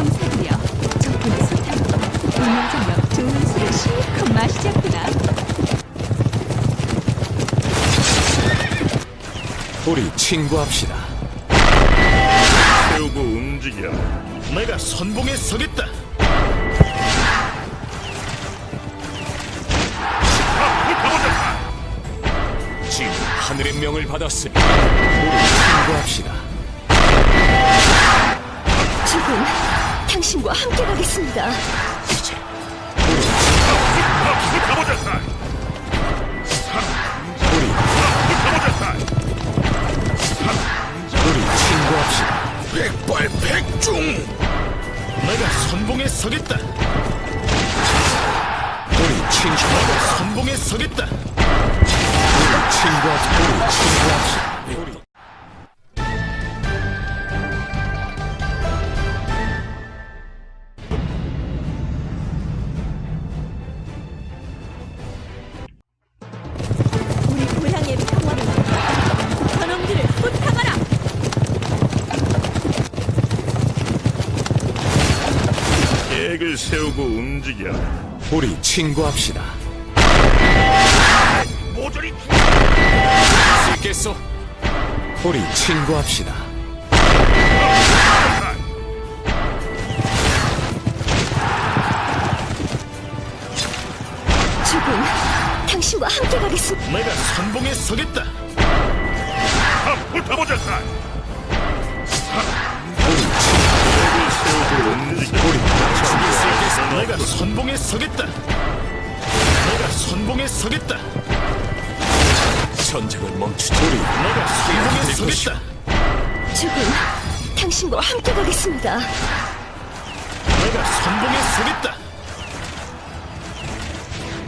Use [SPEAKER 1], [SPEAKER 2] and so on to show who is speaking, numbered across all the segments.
[SPEAKER 1] 병사들이여 적군의 소탕으로 운명 저녁 좋은 술을 실컷 마시자꾸나
[SPEAKER 2] 우리 친구합시다.
[SPEAKER 3] 세우고 움직여. 내가 선봉에 서겠다.
[SPEAKER 2] 지금 하늘의 명을 받았으니 우리 친구합시다.
[SPEAKER 1] 죽은 당신과 함께 가겠습니다
[SPEAKER 2] 이제
[SPEAKER 3] 가보자, 사.
[SPEAKER 2] 우리
[SPEAKER 3] 가보자,
[SPEAKER 2] 우리 친구합시다.
[SPEAKER 3] 백발백중. 내가 선봉에 서겠다.
[SPEAKER 2] 우리 친구
[SPEAKER 3] 선봉에 서겠다.
[SPEAKER 2] 우리 친구합시다. 우리 친구
[SPEAKER 3] 세우고 움직여.
[SPEAKER 2] 우리 친구합시다.
[SPEAKER 3] 모조리
[SPEAKER 2] 수 있겠소? 우리 친구합시다.
[SPEAKER 1] 죽은 당신과 함께 가겠습니다
[SPEAKER 3] 내가 선봉에 서겠다. 붙어보자, 선봉에 서겠다. 내가 선봉에 서겠다.
[SPEAKER 2] 전쟁을 멈추자. 우리
[SPEAKER 3] 내가 선봉에
[SPEAKER 2] 될
[SPEAKER 3] 서겠다.
[SPEAKER 1] 죽은 당신과 함께 가겠습니다
[SPEAKER 3] 내가 선봉에 서겠다.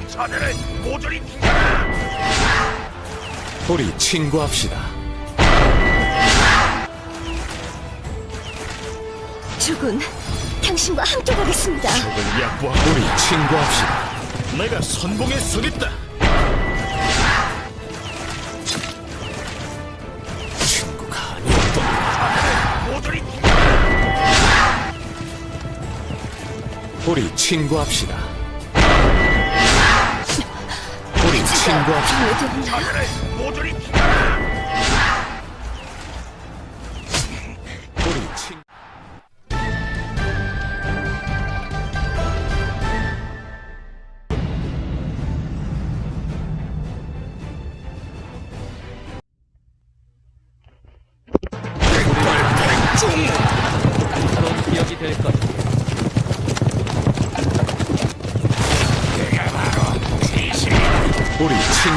[SPEAKER 3] 자네를 모조리 죽여라.
[SPEAKER 2] 우리 친구합시다.
[SPEAKER 1] 죽은 당신과 함께 가겠습니다
[SPEAKER 3] 적을 약보하고
[SPEAKER 2] 우리 친구합시다.
[SPEAKER 3] 내가 선봉에 서겠다.
[SPEAKER 2] 친구가 아니었던
[SPEAKER 3] 모조리.
[SPEAKER 2] 우리 친구합시다. 우리 친구합시다.
[SPEAKER 3] 자네를 모조리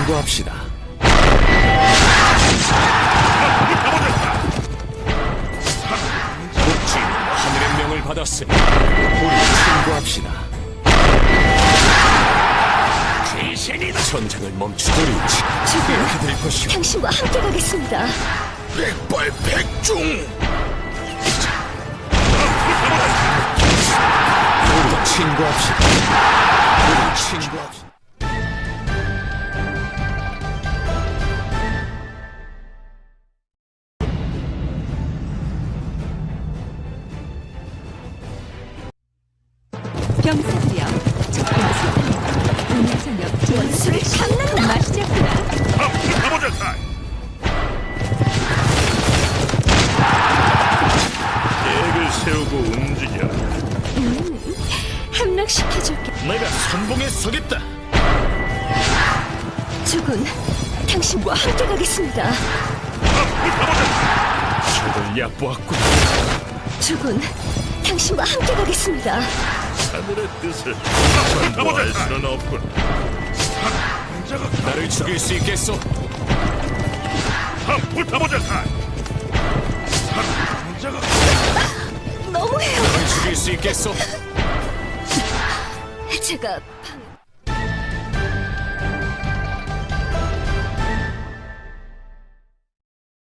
[SPEAKER 2] 친구합시다. 지금 하늘의 명을 받았으니 우리. 전쟁을. 우리 친-
[SPEAKER 1] 죽은
[SPEAKER 2] 이렇게 될 것이오.
[SPEAKER 1] 당신과 함께 가겠습니다
[SPEAKER 3] 백발백중.
[SPEAKER 2] 우리 친구합시다. 우리 친구합시다.
[SPEAKER 1] 병사들이여 소탕으로 운명 저녁 좋은 술을 실컷 마시자꾸나
[SPEAKER 3] 가보자, 사. 계획을 세우고 움직여.
[SPEAKER 1] 함락시켜줄게
[SPEAKER 3] 내가 선봉에 서겠다.
[SPEAKER 1] 죽은 당신과 함께 가겠습니다
[SPEAKER 3] 적을 약보았고
[SPEAKER 1] 죽은 당신과 함께 가겠습니다
[SPEAKER 3] 하늘의 뜻을 전부할 수는 없군.
[SPEAKER 2] 나를 죽일 수 있겠소?
[SPEAKER 3] 사.
[SPEAKER 1] 너무해요
[SPEAKER 2] 나를 죽일 수 있겠소?
[SPEAKER 1] 제가 방...